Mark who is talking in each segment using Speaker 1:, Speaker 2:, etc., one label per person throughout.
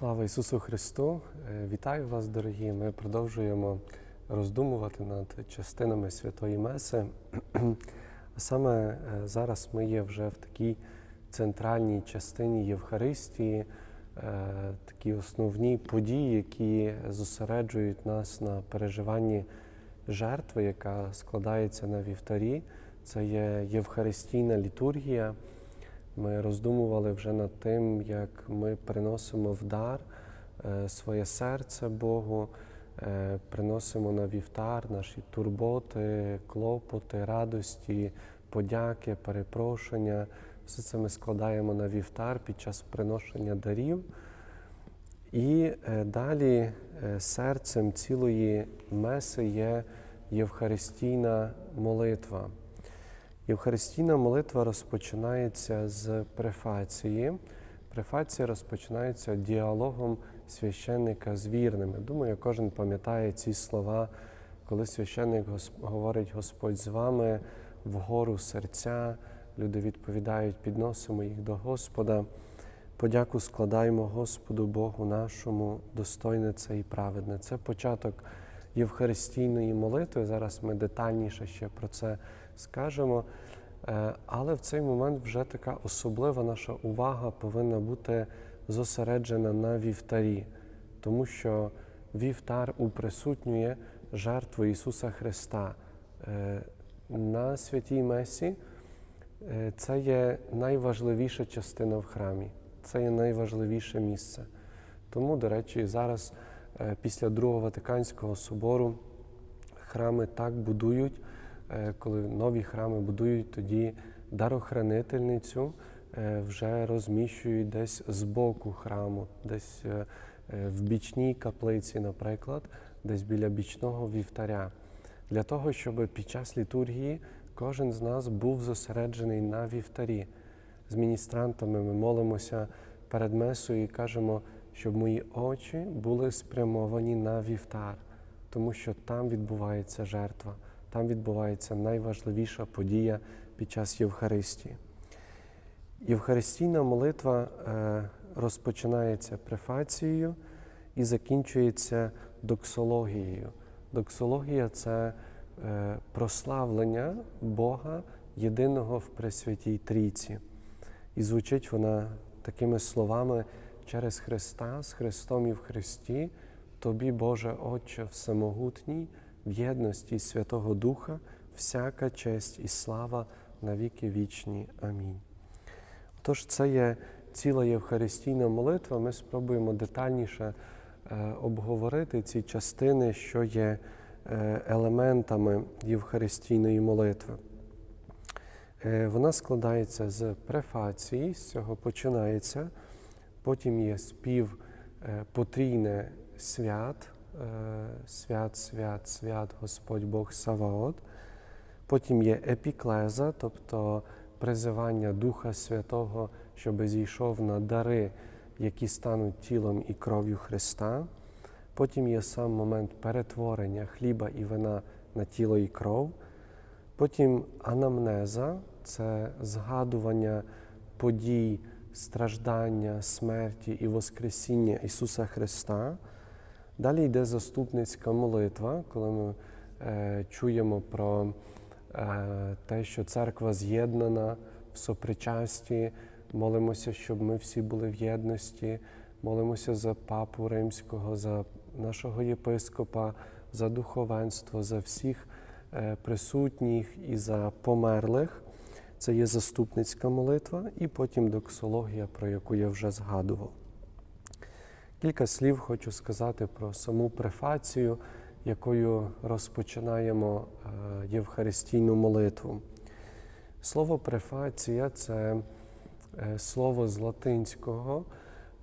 Speaker 1: Слава Ісусу Христу! Е, Вітаю вас, дорогі! Ми продовжуємо роздумувати над частинами Святої Меси. А саме е, зараз ми є вже в такій центральній частині Євхаристії, е, такі основні події, які зосереджують нас на переживанні жертви, яка складається на вівтарі. Це є Євхаристійна літургія. Ми роздумували вже над тим, як ми приносимо в дар е, своє серце Богу, е, приносимо на вівтар наші турботи, клопоти, радості, подяки, перепрошення. Все це ми складаємо на вівтар під час приношення дарів. І е, далі серцем цілої меси є Євхаристійна молитва. Євхаристійна молитва розпочинається з префації. Префація розпочинається діалогом священника з вірними. Думаю, кожен пам'ятає ці слова, коли священник говорить Господь з вами вгору серця. Люди відповідають, підносимо їх до Господа. Подяку складаємо Господу Богу нашому, достойне це і праведне. Це початок Євхаристійної молитви. Зараз ми детальніше ще про це скажемо. Е, Але в цей момент вже така особлива наша увага повинна бути зосереджена на вівтарі, тому що вівтар уприсутнює жертву Ісуса Христа. Е, На святій Месі е, це є найважливіша частина в храмі, це є найважливіше місце. Тому, до речі, зараз після Другого Ватиканського собору храми так будують. Е, коли нові храми будують, тоді дарохранительницю е, вже розміщують десь з боку храму, десь е, в бічній каплиці, наприклад, десь біля бічного вівтаря, для того, щоб під час літургії кожен з нас був зосереджений на вівтарі. З міністрантами ми молимося перед месою і кажемо, щоб мої очі були спрямовані на вівтар, тому що там відбувається жертва. Там відбувається найважливіша подія під час Євхаристії. Євхаристійна молитва е, розпочинається префацією і закінчується доксологією. Доксологія це е, прославлення Бога єдиного в Пресвятій Трійці. І звучить вона такими словами через Христа, з Христом і в Христі, Тобі, Боже Отче, Всемогутній в єдності Святого Духа, всяка честь і слава на віки вічні. Амінь. Тож це є ціла Євхаристійна молитва. Ми спробуємо детальніше е, обговорити ці частини, що є е, елементами Євхаристійної молитви. Е, вона складається з префації, з цього починається. Потім є спів потрійне свят. Е, свят, свят, свят Господь Бог Саваот. Потім є епіклеза, тобто призивання Духа Святого, щоб зійшов на дари, які стануть тілом і кров'ю Христа. Потім є сам момент перетворення хліба і вина на тіло і кров. Потім анамнеза це згадування подій, страждання, смерті і Воскресіння Ісуса Христа. Далі йде заступницька молитва, коли ми е, чуємо про е, те, що церква з'єднана в сопричасті, молимося, щоб ми всі були в єдності, молимося за папу римського, за нашого єпископа, за духовенство, за всіх е, присутніх і за померлих. Це є заступницька молитва, і потім доксологія, про яку я вже згадував. Кілька слів хочу сказати про саму префацію, якою розпочинаємо е, Євхаристійну молитву. Слово префація це е, слово з латинського.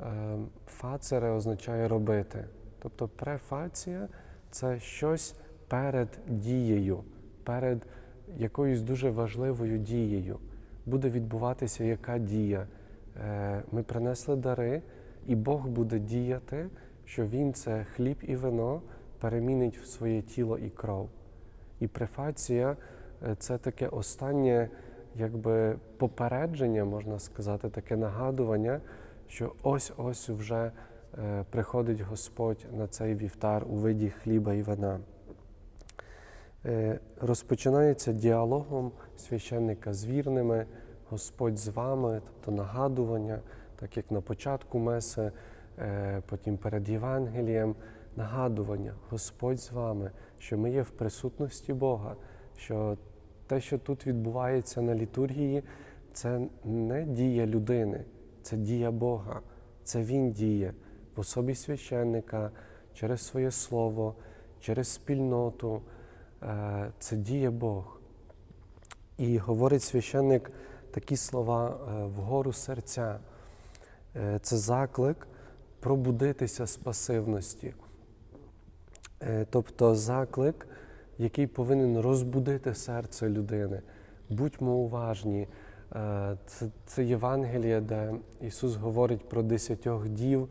Speaker 1: Е, фацере означає робити. Тобто префація це щось перед дією, перед якоюсь дуже важливою дією. Буде відбуватися яка дія. Ми принесли дари і Бог буде діяти, що Він це хліб і вино перемінить в своє тіло і кров. І префація е, це таке останнє якби попередження, можна сказати, таке нагадування, що ось-ось вже е, приходить Господь на цей вівтар у виді хліба і вина. Е, Розпочинається діалогом священника з вірними, Господь з вами, тобто нагадування, так як на початку Меси, е, потім перед Євангелієм, нагадування, Господь з вами, що ми є в присутності Бога, що те, що тут відбувається на літургії, це не дія людини, це дія Бога, це Він діє в особі священника через своє слово, через спільноту. Е, Це діє Бог. І говорить священник такі слова е, вгору серця. Е, Це заклик пробудитися з пасивності. Тобто заклик, який повинен розбудити серце людини. Будьмо уважні. Це, це Євангеліє, де Ісус говорить про десятьох дів,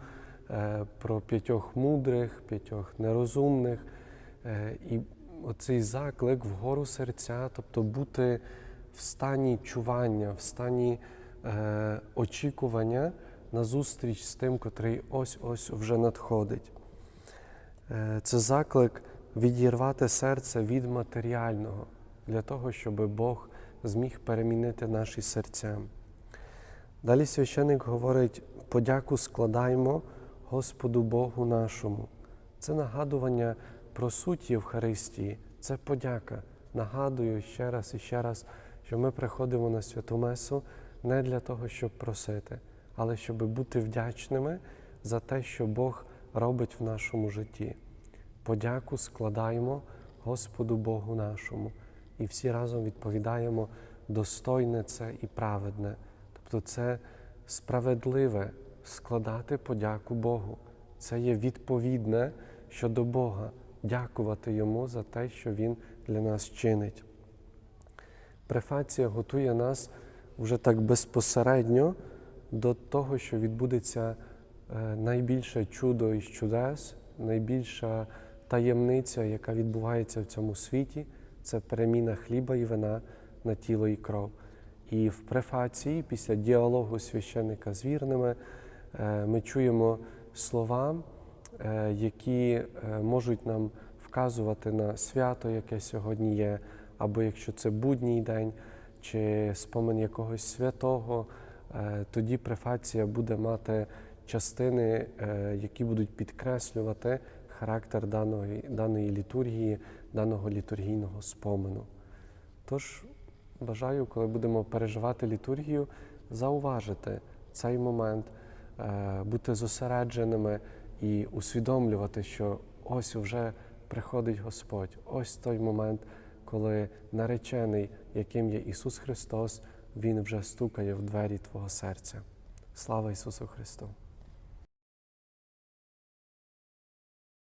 Speaker 1: про п'ятьох мудрих, п'ятьох нерозумних. І оцей заклик вгору серця, тобто бути в стані чування, в стані е, очікування на зустріч з тим, котрий ось-ось вже надходить. Е, Це заклик відірвати серце від матеріального для того, щоб Бог зміг перемінити наші серця. Далі священик говорить: подяку складаємо Господу Богу нашому. Це нагадування про суть Євхаристії, це подяка. Нагадую ще раз і ще раз, що ми приходимо на святу Месу не для того, щоб просити, але щоб бути вдячними за те, що Бог робить в нашому житті. Подяку складаємо Господу Богу нашому. І всі разом відповідаємо достойне це і праведне. Тобто це справедливе складати подяку Богу. Це є відповідне щодо Бога, дякувати Йому за те, що Він для нас чинить. Префація готує нас вже так безпосередньо до того, що відбудеться е, найбільше чудо із чудес, найбільша таємниця, яка відбувається в цьому світі, це переміна хліба і вина на тіло і кров. І в префації, після діалогу священника з вірними, е, ми чуємо слова, які е, можуть нам вказувати на свято, яке сьогодні є, або якщо це будній день, чи спомин якогось святого, е, тоді префація буде мати частини, е, які будуть підкреслювати характер даної, даної літургії, даного літургійного спомену. Тож бажаю, коли будемо переживати літургію, зауважити цей момент, е, бути зосередженими і усвідомлювати, що ось вже приходить Господь, ось той момент, коли наречений, яким є Ісус Христос, Він вже стукає в двері Твого серця. Слава Ісусу Христу!